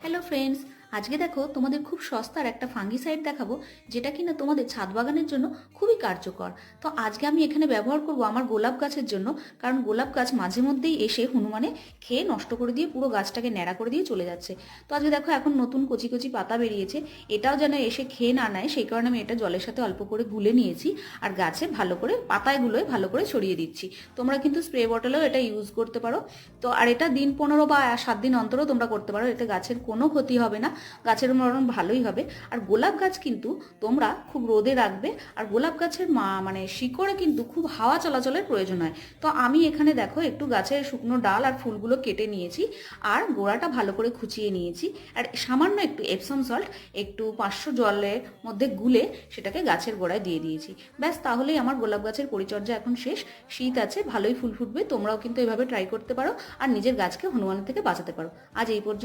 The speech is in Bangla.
হ্যালো ফ্রেন্ডস আজকে দেখো তোমাদের খুব সস্তার একটা ফাঙ্গিসাইড দেখাবো, যেটা কিনা তোমাদের ছাদ বাগানের জন্য খুবই কার্যকর। তো আজকে আমি এখানে ব্যবহার করব আমার গোলাপ গাছের জন্য, কারণ গোলাপ গাছ মাঝে মধ্যেই এসে হনুমানে খেয়ে নষ্ট করে দিয়ে পুরো গাছটাকে ন্যাড়া করে দিয়ে চলে যাচ্ছে। তো আজকে দেখো এখন নতুন কচি কচি পাতা বেরিয়েছে, এটাও যেন এসে খেয়ে না নেয়, সেই কারণে আমি এটা জলের সাথে অল্প করে গুলে নিয়েছি আর গাছে ভালো করে পাতায়গুলোয় ভালো করে ছড়িয়ে দিচ্ছি। তোমরা কিন্তু স্প্রে বটলেও এটা ইউজ করতে পারো। তো আর এটা দিন পনেরো বা সাত দিন অন্তরও তোমরা করতে পারো, এতে গাছের কোনো ক্ষতি হবে না। গাছের মরণ ভালোই হবে। আর গোলাপ গাছ কিন্তু তোমরা খুব রোদে রাখবে। আর গোলাপ গাছের মা মানে শিকড়ে কিন্তু খুব হাওয়া চলাচলের প্রয়োজন হয়। তো আমি এখানে দেখো একটু গাছের শুকনো ডাল আর ফুলগুলো কেটে নিয়েছি। আর গোড়াটা ভালো করে খুঁচিয়ে নিয়েছি। আর সামান্য একটু এপসম সল্ট একটু পাঁচশো জলের মধ্যে গুলে সেটাকে গাছের গোড়ায় দিয়ে দিয়েছি। ব্যাস, তাহলেই আমার গোলাপ গাছের পরিচর্যা এখন শেষ। শীত আছে, ভালোই ফুল ফুটবে। তোমরাও কিন্তু এভাবে ট্রাই করতে পারো। আর নিজের গাছকে হনুমানের থেকে বাঁচাতে পারো। আজ এই পর্যন্ত